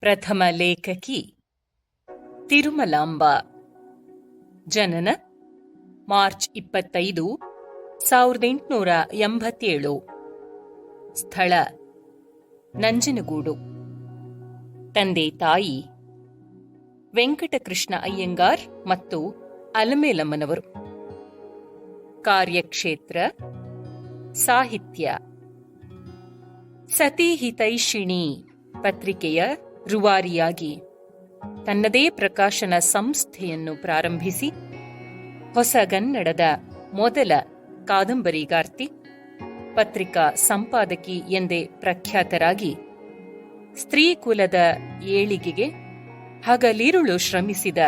ಪ್ರಥಮ ಲೇಖಕಿ ತಿರುಮಲಾಂಬ. ಜನನ ಮಾರ್ಚ್ ಇಪ್ಪತ್ತೈದು, ಸಾವಿರದ ಎಂಟುನೂರ ಎಂಬತ್ತೇಳು. ಸ್ಥಳ ನಂಜನಗೂಡು. ತಂದೆ ತಾಯಿ ವೆಂಕಟಕೃಷ್ಣ ಅಯ್ಯಂಗಾರ್ ಮತ್ತು ಅಲಮೇಲಮ್ಮನವರು. ಕಾರ್ಯಕ್ಷೇತ್ರ ಸಾಹಿತ್ಯ. ಸತಿಹಿತೈಷಿಣಿ ಪತ್ರಿಕೆಯ ರೂವಾರಿಯಾಗಿ ತನ್ನದೇ ಪ್ರಕಾಶನ ಸಂಸ್ಥೆಯನ್ನು ಪ್ರಾರಂಭಿಸಿ ಹೊಸಗನ್ನಡದ ಮೊದಲ ಕಾದಂಬರಿಗಾರ್ತಿ ಪತ್ರಿಕಾ ಸಂಪಾದಕಿ ಎಂದೇ ಪ್ರಖ್ಯಾತರಾಗಿ ಸ್ತ್ರೀಕುಲದ ಏಳಿಗೆಗೆ ಹಗಲಿರುಳು ಶ್ರಮಿಸಿದ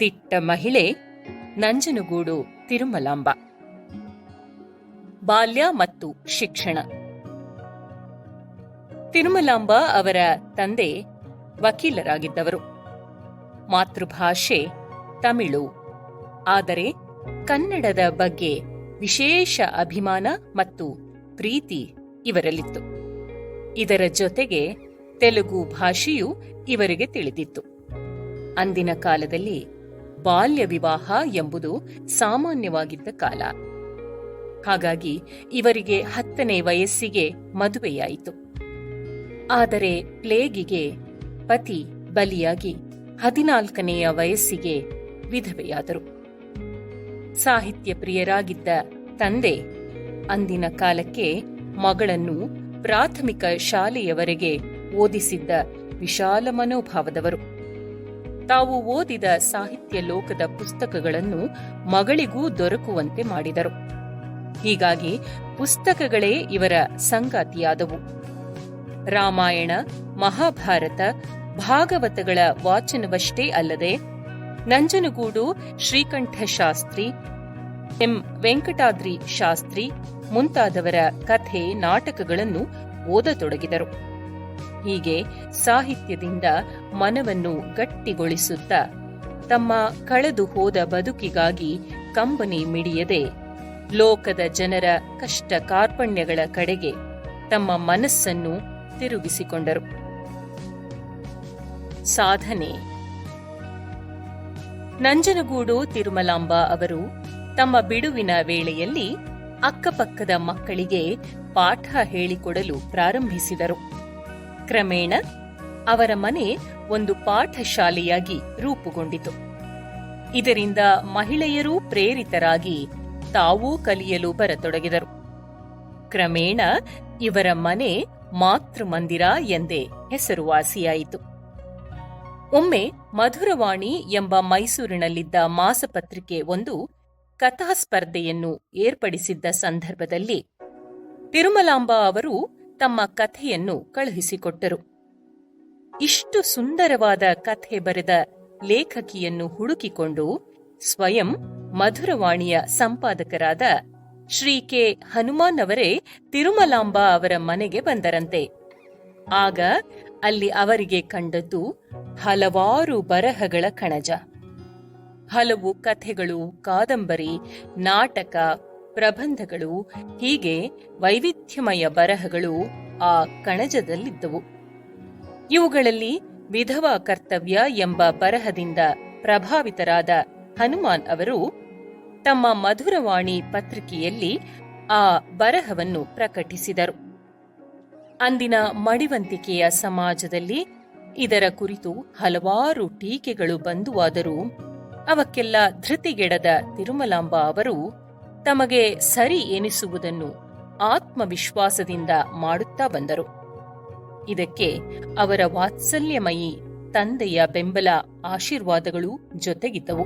ದಿಟ್ಟ ಮಹಿಳೆ ನಂಜನಗೂಡು ತಿರುಮಲಾಂಬ. ಬಾಲ್ಯ ಮತ್ತು ಶಿಕ್ಷಣ. ತಿರುಮಲಾಂಬ ಅವರ ತಂದೆ ವಕೀಲರಾಗಿದ್ದವರು. ಮಾತೃಭಾಷೆ ತಮಿಳು. ಆದರೆ ಕನ್ನಡದ ಬಗ್ಗೆ ವಿಶೇಷ ಅಭಿಮಾನ ಮತ್ತು ಪ್ರೀತಿ ಇವರಲ್ಲಿತ್ತು. ಇದರ ಜೊತೆಗೆ ತೆಲುಗು ಭಾಷೆಯೂ ಇವರಿಗೆ ತಿಳಿದಿತ್ತು. ಅಂದಿನ ಕಾಲದಲ್ಲಿ ಬಾಲ್ಯ ವಿವಾಹ ಎಂಬುದು ಸಾಮಾನ್ಯವಾಗಿದ್ದ ಕಾಲ. ಹಾಗಾಗಿ ಇವರಿಗೆ ಹತ್ತನೇ ವಯಸ್ಸಿಗೆ ಮದುವೆಯಾಯಿತು. ಆದರೆ ಪ್ಲೇಗಿಗೆ ಪತಿ ಬಲಿಯಾಗಿ ಹದಿನಾಲ್ಕನೆಯ ವಯಸ್ಸಿಗೆ ವಿಧವೆಯಾದರು. ಸಾಹಿತ್ಯ ಪ್ರಿಯರಾಗಿದ್ದ ತಂದೆ ಅಂದಿನ ಕಾಲಕ್ಕೆ ಮಗಳನ್ನು ಪ್ರಾಥಮಿಕ ಶಾಲೆಯವರೆಗೆ ಓದಿಸಿದ್ದ ವಿಶಾಲ ಮನೋಭಾವದವರು. ತಾವು ಓದಿದ ಸಾಹಿತ್ಯ ಲೋಕದ ಪುಸ್ತಕಗಳನ್ನು ಮಗಳಿಗೂ ದೊರಕುವಂತೆ ಮಾಡಿದರು. ಹೀಗಾಗಿ ಪುಸ್ತಕಗಳೇ ಇವರ ಸಂಗಾತಿಯಾದವು. ರಾಮಾಯಣ, ಮಹಾಭಾರತ, ಭಾಗವತಗಳ ವಾಚನವಷ್ಟೇ ಅಲ್ಲದೆ ನಂಜನಗೂಡು ಶ್ರೀಕಂಠ ಶಾಸ್ತ್ರಿ ಎಂ. ವೆಂಕಟಾದ್ರಿ ಶಾಸ್ತ್ರಿ ಮುಂತಾದವರ ಕಥೆ, ನಾಟಕಗಳನ್ನು ಓದತೊಡಗಿದರು. ಹೀಗೆ ಸಾಹಿತ್ಯದಿಂದ ಮನವನ್ನು ಗಟ್ಟಿಗೊಳಿಸುತ್ತಾ ತಮ್ಮ ಕಳೆದು ಹೋದ ಬದುಕಿಗಾಗಿ ಕಂಬನಿ ಮಿಡಿಯದೆ ಲೋಕದ ಜನರ ಕಷ್ಟ ಕಾರ್ಪಣ್ಯಗಳ ಕಡೆಗೆ ತಮ್ಮ ಮನಸ್ಸನ್ನು ತಿರುಗಿಸಿಕೊಂಡರು. ಸಾಧನೆ. ನಂಜನಗೂಡು ತಿರುಮಲಾಂಬ ಅವರು ತಮ್ಮ ಬಿಡುವಿನ ವೇಳೆಯಲ್ಲಿ ಅಕ್ಕಪಕ್ಕದ ಮಕ್ಕಳಿಗೆ ಪಾಠ ಹೇಳಿಕೊಡಲು ಪ್ರಾರಂಭಿಸಿದರು. ಕ್ರಮೇಣ ಅವರ ಮನೆ ಒಂದು ಪಾಠಶಾಲೆಯಾಗಿ ರೂಪುಗೊಂಡಿತು. ಇದರಿಂದ ಮಹಿಳೆಯರೂ ಪ್ರೇರಿತರಾಗಿ ತಾವೂ ಕಲಿಯಲು ಬರತೊಡಗಿದರು. ಕ್ರಮೇಣ ಇವರ ಮನೆ ಮಾತೃಮಂದಿರ ಎಂದೇ ಹೆಸರುವಾಸಿಯಾಯಿತು. ಒಮ್ಮೆ ಮಧುರವಾಣಿ ಎಂಬ ಮೈಸೂರಿನಲ್ಲಿದ್ದ ಮಾಸಪತ್ರಿಕೆ ಒಂದು ಕಥಾ ಸ್ಪರ್ಧೆಯನ್ನು ಏರ್ಪಡಿಸಿದ್ದ ಸಂದರ್ಭದಲ್ಲಿ ತಿರುಮಲಾಂಬ ಅವರು ತಮ್ಮ ಕಥೆಯನ್ನು ಕಳುಹಿಸಿಕೊಟ್ಟರು. ಇಷ್ಟು ಸುಂದರವಾದ ಕಥೆ ಬರೆದ ಲೇಖಕಿಯನ್ನು ಹುಡುಕಿಕೊಂಡು ಸ್ವಯಂ ಮಧುರವಾಣಿಯ ಸಂಪಾದಕರಾದ ಶ್ರೀ ಕೆ. ಹನುಮಾನ್ ಅವರೇ ತಿರುಮಲಾಂಬ ಅವರ ಮನೆಗೆ ಬಂದರಂತೆ. ಆಗ ಅಲ್ಲಿ ಅವರಿಗೆ ಕಂಡದ್ದು ಹಲವಾರು ಬರಹಗಳ ಕಣಜ. ಹಲವು ಕಥೆಗಳು, ಕಾದಂಬರಿ, ನಾಟಕ, ಪ್ರಬಂಧಗಳು, ಹೀಗೆ ವೈವಿಧ್ಯಮಯ ಬರಹಗಳು ಆ ಕಣಜದಲ್ಲಿದ್ದವು. ಇವುಗಳಲ್ಲಿ ವಿಧವಾ ಕರ್ತವ್ಯ ಎಂಬ ಬರಹದಿಂದ ಪ್ರಭಾವಿತರಾದ ಹನುಮಾನ್ ಅವರು ತಮ್ಮ ಮಧುರವಾಣಿ ಪತ್ರಿಕೆಯಲ್ಲಿ ಆ ಬರಹವನ್ನು ಪ್ರಕಟಿಸಿದರು. ಅಂದಿನ ಮಡಿವಂತಿಕೆಯ ಸಮಾಜದಲ್ಲಿ ಇದರ ಕುರಿತು ಹಲವಾರು ಟೀಕೆಗಳು ಬಂದುವಾದರೂ ಅವಕ್ಕೆಲ್ಲ ಧೃತಿಗೆಡದ ತಿರುಮಲಾಂಬ ಅವರು ತಮಗೆ ಸರಿ ಎನಿಸುವುದನ್ನು ಆತ್ಮವಿಶ್ವಾಸದಿಂದ ಮಾಡುತ್ತಾ ಬಂದರು. ಇದಕ್ಕೆ ಅವರ ವಾತ್ಸಲ್ಯಮಯಿ ತಂದೆಯ ಬೆಂಬಲ ಆಶೀರ್ವಾದಗಳು ಜೊತೆಗಿದ್ದವು.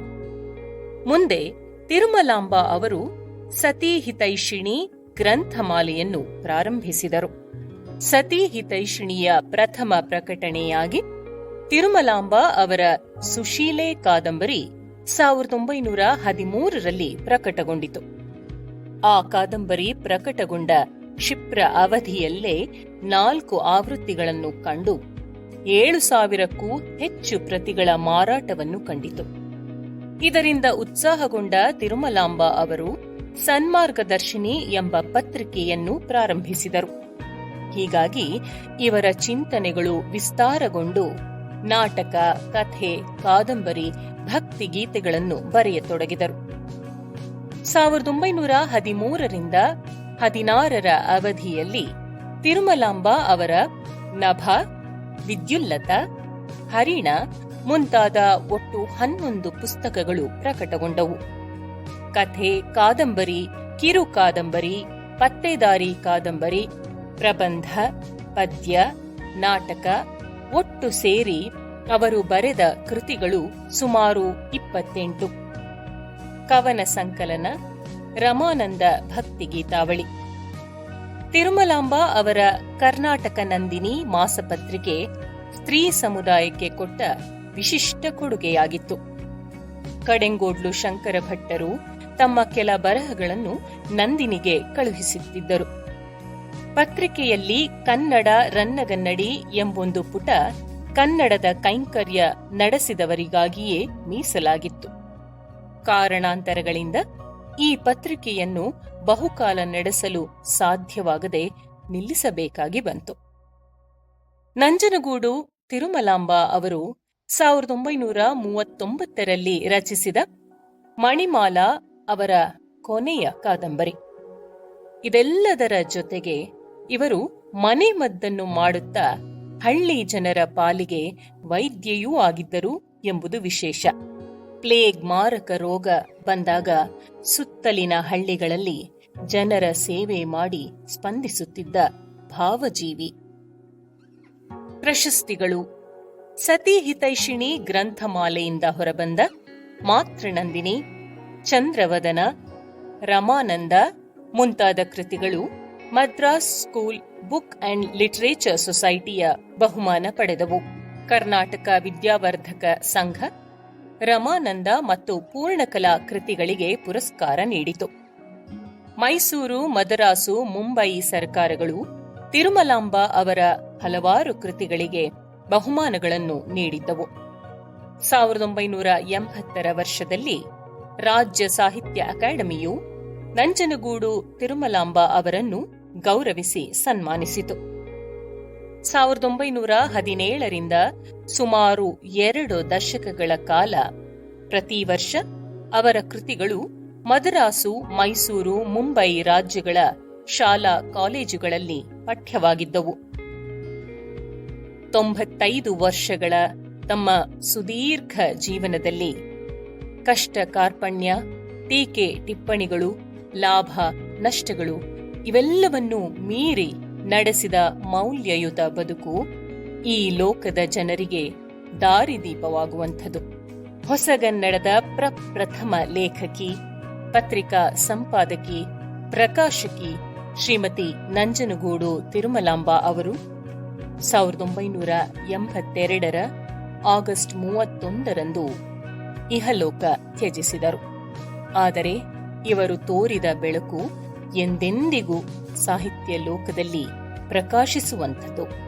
ಮುಂದೆ ತಿರುಮಲಾಂಬ ಅವರು ಸತೀಹಿತೈಷಿಣಿ ಗ್ರಂಥಮಾಲೆಯನ್ನು ಪ್ರಾರಂಭಿಸಿದರು. ಸತೀಹಿತೈಷಿಣಿಯ ಪ್ರಥಮ ಪ್ರಕಟಣೆಯಾಗಿ ತಿರುಮಲಾಂಬ ಅವರ ಸುಶೀಲೆ ಕಾದಂಬರಿ ಸಾವಿರದ ಒಂಬೈನೂರ ಹದಿಮೂರರಲ್ಲಿ ಪ್ರಕಟಗೊಂಡಿತು. ಆ ಕಾದಂಬರಿ ಪ್ರಕಟಗೊಂಡ ಕ್ಷಿಪ್ರ ಅವಧಿಯಲ್ಲೇ ನಾಲ್ಕು ಆವೃತ್ತಿಗಳನ್ನು ಕಂಡು ಏಳು ಸಾವಿರಕ್ಕೂ ಹೆಚ್ಚು ಪ್ರತಿಗಳ ಮಾರಾಟವನ್ನು ಕಂಡಿತು. ಇದರಿಂದ ಉತ್ಸಾಹಗೊಂಡ ತಿರುಮಲಾಂಬ ಅವರು ಸನ್ಮಾರ್ಗದರ್ಶಿನಿ ಎಂಬ ಪತ್ರಿಕೆಯನ್ನು ಪ್ರಾರಂಭಿಸಿದರು. ಹೀಗಾಗಿ ಇವರ ಚಿಂತನೆಗಳು ವಿಸ್ತಾರಗೊಂಡು ನಾಟಕ, ಕಥೆ, ಕಾದಂಬರಿ ಭಕ್ತಿ ಗೀತೆಗಳನ್ನು ಬರೆಯತೊಡಗಿದರು. ಸಾವಿರದ ಒಂಬೈನೂರ ಹದಿಮೂರರಿಂದ ಹದಿನಾರರ ಅವಧಿಯಲ್ಲಿ ತಿರುಮಲಾಂಬ ಅವರ ನಭ, ವಿದ್ಯುಲ್ಲತ, ಹರಿಣ ಮುಂತಾದ ಒಟ್ಟು ಹನ್ನೊಂದು ಪುಸ್ತಕಗಳು ಪ್ರಕಟಗೊಂಡವು. ಕಥೆ ಕಾದಂಬರಿ, ಕಿರು ಕಾದಂಬರಿ, ಪತ್ತೆದಾರಿ ಕಾದಂಬರಿ, ಪ್ರಬಂಧ, ಪದ್ಯ, ನಾಟಕ ಒಟ್ಟು ಸೇರಿ ಅವರು ಬರೆದ ಕೃತಿಗಳು ಸುಮಾರು ಇಪ್ಪತ್ತೆಂಟು. ಕವನ ಸಂಕಲನ, ರಮಾನಂದ ಭಕ್ತಿ ಗೀತಾವಳಿ. ತಿರುಮಲಾಂಬ ಅವರ ಕರ್ನಾಟಕ ನಂದಿನಿ ಮಾಸಪತ್ರಿಕೆ ಸ್ತ್ರೀ ಸಮುದಾಯಕ್ಕೆ ಕೊಟ್ಟ ವಿಶಿಷ್ಟ ಕೊಡುಗೆಯಾಗಿತ್ತು. ಕಡೆಂಗೋಡ್ಲು ಶಂಕರ ಭಟ್ಟರು ತಮ್ಮ ಕೆಲ ಬರಹಗಳನ್ನು ನಂದಿನಿಗೆ ಕಳುಹಿಸುತ್ತಿದ್ದರು. ಪತ್ರಿಕೆಯಲ್ಲಿ ಕನ್ನಡ ರನ್ನಗನ್ನಡಿ ಎಂಬೊಂದು ಪುಟ ಕನ್ನಡದ ಕೈಂಕರ್ಯ ನಡೆಸಿದವರಿಗಾಗಿಯೇ ಮೀಸಲಾಗಿತ್ತು. ಕಾರಣಾಂತರಗಳಿಂದ ಈ ಪತ್ರಿಕೆಯನ್ನು ಬಹುಕಾಲ ನಡೆಸಲು ಸಾಧ್ಯವಾಗದೆ ನಿಲ್ಲಿಸಬೇಕಾಗಿ ಬಂತು. ನಂಜನಗೂಡು ತಿರುಮಲಾಂಬ ಅವರು ಸಾವಿರದ ಒಂಬೈನೂರ ಮೂವತ್ತೊಂಬತ್ತರಲ್ಲಿ ರಚಿಸಿದ ಮಣಿಮಾಲಾ ಅವರ ಕೊನೆಯ ಕಾದಂಬರಿ. ಇದೆಲ್ಲದರ ಜೊತೆಗೆ ಇವರು ಮನೆ ಮದ್ದನ್ನು ಮಾಡುತ್ತಾ ಹಳ್ಳಿ ಜನರ ಪಾಲಿಗೆ ವೈದ್ಯೆಯೂ ಆಗಿದ್ದರು ಎಂಬುದು ವಿಶೇಷ. ಪ್ಲೇಗ್ ಮಾರಕ ರೋಗ ಬಂದಾಗ ಸುತ್ತಲಿನ ಹಳ್ಳಿಗಳಲ್ಲಿ ಜನರ ಸೇವೆ ಮಾಡಿ ಸ್ಪಂದಿಸುತ್ತಿದ್ದ ಭಾವಜೀವಿ. ಪ್ರಶಸ್ತಿಗಳು ಸತಿ ಹಿತೈಷಿಣಿ ಗ್ರಂಥಮಾಲೆಯಿಂದ ಹೊರಬಂದ ಮಾತೃನಂದಿನಿ, ಚಂದ್ರವದನ, ರಮಾನಂದ ಮುಂತಾದ ಕೃತಿಗಳು Madras school book and literature ಸೊಸೈಟಿಯ ಬಹುಮಾನ ಪಡೆದವು. ಕರ್ನಾಟಕ ವಿದ್ಯಾವರ್ಧಕ ಸಂಘ ರಮಾನಂದ ಮತ್ತು ಪೂರ್ಣಕಲಾ ಕೃತಿಗಳಿಗೆ ಪುರಸ್ಕಾರ ನೀಡಿತು. ಮೈಸೂರು, ಮದರಾಸು, ಮುಂಬಯಿ ಸರ್ಕಾರಗಳು ತಿರುಮಲಾಂಬ ಅವರ ಹಲವಾರು ಕೃತಿಗಳಿಗೆ ಬಹುಮಾನಗಳನ್ನು ನೀಡಿದ್ದವು. ಸಾವಿರದ ಒಂಬೈನೂರ ಎಂಬತ್ತರ ವರ್ಷದಲ್ಲಿ ರಾಜ್ಯ ಸಾಹಿತ್ಯ ಅಕಾಡೆಮಿಯು ನಂಜನಗೂಡು ತಿರುಮಲಾಂಬ ಅವರನ್ನು ಗೌರವಿಸಿ ಸನ್ಮಾನಿಸಿತು. ಸಾವಿರದ ಒಂಬೈನೂರ ಹದಿನೇಳರಿಂದ ಸುಮಾರು ಎರಡು ದಶಕಗಳ ಕಾಲ ಪ್ರತಿ ವರ್ಷ ಅವರ ಕೃತಿಗಳು ಮದರಾಸು, ಮೈಸೂರು, ಮುಂಬೈ ರಾಜ್ಯಗಳ ಶಾಲಾ ಕಾಲೇಜುಗಳಲ್ಲಿ ಪಠ್ಯವಾಗಿದ್ದವು. ತೊಂಬತ್ತೈದು ವರ್ಷಗಳ ತಮ್ಮ ಸುದೀರ್ಘ ಜೀವನದಲ್ಲಿ ಕಷ್ಟ, ಕಾರ್ಪಣ್ಯ, ಟೀಕೆ, ಟಿಪ್ಪಣಿಗಳು, ಲಾಭ, ನಷ್ಟಗಳು ಇವೆಲ್ಲವನ್ನೂ ಮೀರಿ ನಡೆಸಿದ ಮೌಲ್ಯಯುತ ಬದುಕು ಈ ಲೋಕದ ಜನರಿಗೆ ದಾರಿದೀಪವಾಗುವಂಥದ್ದು. ಹೊಸಗನ್ನಡದ ಪ್ರಪ್ರಥಮ ಲೇಖಕಿ, ಪತ್ರಿಕಾ ಸಂಪಾದಕಿ, ಪ್ರಕಾಶಕಿ ಶ್ರೀಮತಿ ನಂಜನಗೂಡು ತಿರುಮಲಾಂಬ ಅವರು ಸಾವಿರದ ಒಂಬೈನೂರ ಎಂಬತ್ತೆರಡರ ಆಗಸ್ಟ್ ಮೂವತ್ತೊಂದರಂದು ಇಹಲೋಕ ತ್ಯಜಿಸಿದರು. ಆದರೆ ಇವರು ತೋರಿದ ಬೆಳಕು ಎಂದೆಂದಿಗೂ ಸಾಹಿತ್ಯ ಲೋಕದಲ್ಲಿ ಪ್ರಕಾಶಿಸುವಂಥದ್ದು.